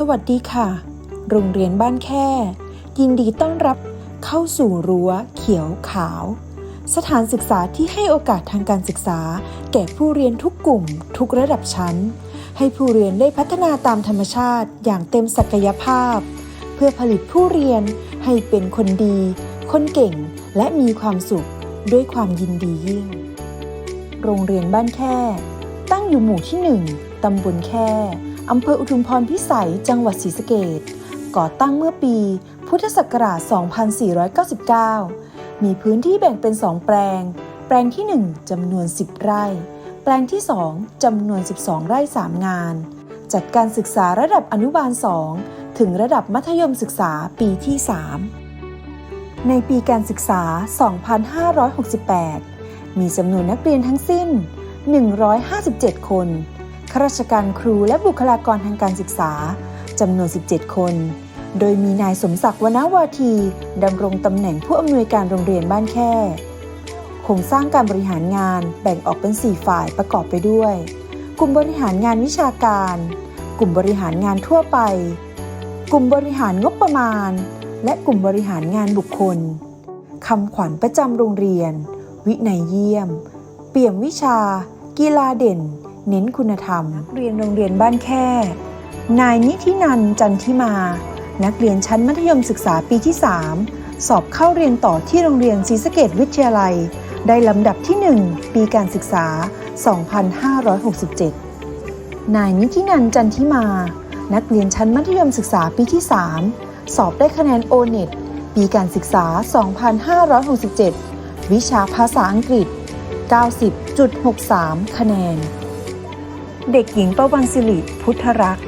สวัสดีค่ะ โรงเรียนบ้านแค่ ยินดีต้อนรับเข้าสู่รั้ว เขียวขาว สถานศึกษาที่ให้โอกาสทางการศึกษา แก่ผู้เรียนทุกกลุ่ม ทุกระดับชั้น ให้ผู้เรียนได้พัฒนาตามธรรมชาติอย่างเต็มศักยภาพ เพื่อผลิตผู้เรียนให้เป็นคนดี คนเก่งและมีความสุขด้วยความยินดียิ่ง โรงเรียนบ้านแค่ ตั้งอยู่หมู่ที่ 1 ตำบลแค่ อำเภออุทุมพรพิสัย จังหวัดศรีสะเกษก่อตั้งเมื่อปีพุทธศักราช 2499 มีพื้นที่แบ่งเป็น 2 แปลง แปลงที่ 1จำนวน 10 ไร่ แปลงที่ 2จำนวน 12 ไร่ 3 งาน จัดการศึกษาระดับอนุบาล 2 ถึงระดับมัธยมศึกษาปีที่ 3 ในปีการศึกษา 2568 มีจำนวนนักเรียนทั้งสิ้น 157 คน ข้าราชการครูและบุคลากรทางการศึกษาจำนวน 17 คน โดยมีนายสมศักดิ์วนาวาทีดำรงตำแหน่งผู้อำนวยการโรงเรียนบ้านแค่โครงสร้างการบริหารงานแบ่งออกเป็น 4 ฝ่ายประกอบไปด้วย กลุ่มบริหารงานวิชาการ กลุ่มบริหารงานทั่วไป กลุ่มบริหารงบประมาณ และกลุ่มบริหารงานบุคคลคำขวัญประจำโรงเรียน วินัยเยี่ยม เปี่ยมวิชา กีฬาเด่น เน้นคุณธรรมเรียนโรงเรียนบ้านแค่ นายนิธินันจันทิมา นักเรียนชั้นมัธยมศึกษาปีที่ 3 สอบเข้าเรียนต่อที่โรงเรียนศรีสะเกดวิทยาลัย ได้ลำดับที่ 1 ปีการศึกษา 2567 นายนิธินันจันทิมา นักเรียนชั้นมัธยมศึกษาปีที่ 3 สอบได้คะแนนโอเน็ตปีการศึกษา 2567 วิชาภาษาอังกฤษ 90.63 คะแนน เด็กหญิงประวันสิริพุทธรักษ์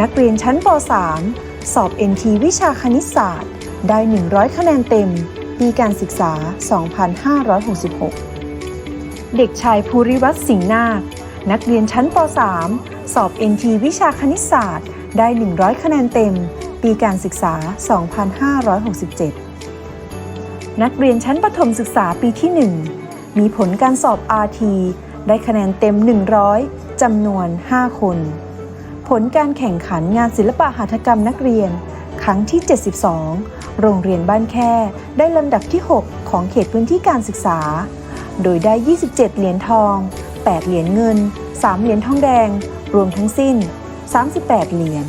นักเรียนชั้นป .3 สอบ NT วิชาคณิตศาสตร์ ได้ 100 คะแนนเต็ม ปีการศึกษา 2566 เด็กชายภูริวัฒน์สิงห์นาค นักเรียนชั้นป .3 สอบ NT วิชาคณิตศาสตร์ ได้ 100 คะแนนเต็ม ปีการศึกษา 2567 นักเรียนชั้นประถมศึกษาปีที่ 1 มีผลการสอบ RT ได้คะแนนเต็ม 100 จำนวน 5 คน ผลการแข่งขันงานศิลปะหัตถกรรมนักเรียน ครั้งที่ 72 โรงเรียนบ้านแค่ได้ลำดับที่ 6 ของเขตพื้นที่การศึกษา โดยได้ 27 เหรียญทอง 8 เหรียญเงิน 3 เหรียญทองแดง รวมทั้งสิ้น 38 เหรียญ